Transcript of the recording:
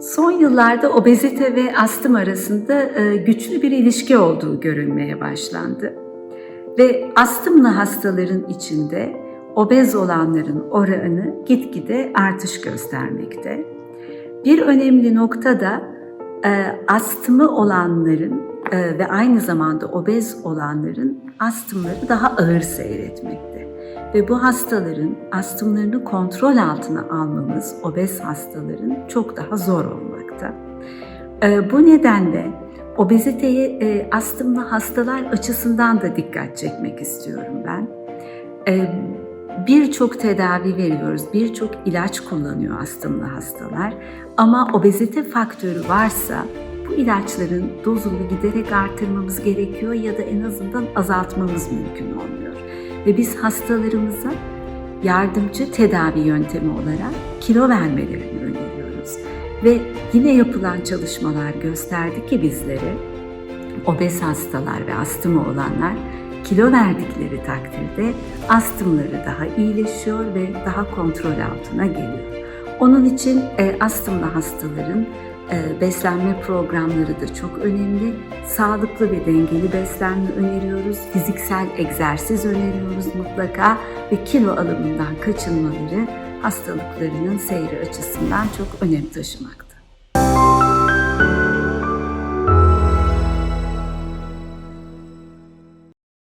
Son yıllarda obezite ve astım arasında e, güçlü bir ilişki olduğu görülmeye başlandı. Ve astımlı hastaların içinde obez olanların oranı gitgide artış göstermekte. Bir önemli nokta da e, astımı olanların e, ve aynı zamanda obez olanların astımları daha ağır seyretmekte. Ve bu hastaların astımlarını kontrol altına almamız obez hastaların çok daha zor olmakta. E, bu nedenle obeziteye e, astımlı hastalar açısından da dikkat çekmek istiyorum ben. E, Birçok tedavi veriyoruz, birçok ilaç kullanıyor astımlı hastalar. Ama obezite faktörü varsa bu ilaçların dozunu giderek artırmamız gerekiyor ya da en azından azaltmamız mümkün olmuyor. Ve biz hastalarımıza yardımcı tedavi yöntemi olarak kilo vermelerini öneriyoruz. Ve yine yapılan çalışmalar gösterdi ki bizlere obez hastalar ve astımı olanlar kilo verdikleri takdirde astımları daha iyileşiyor ve daha kontrol altına geliyor. Onun için e, astımlı hastaların beslenme programları da çok önemli. Sağlıklı ve dengeli beslenme öneriyoruz. Fiziksel egzersiz öneriyoruz mutlaka ve kilo alımından kaçınmaları hastalıklarının seyri açısından çok önem taşımaktadır.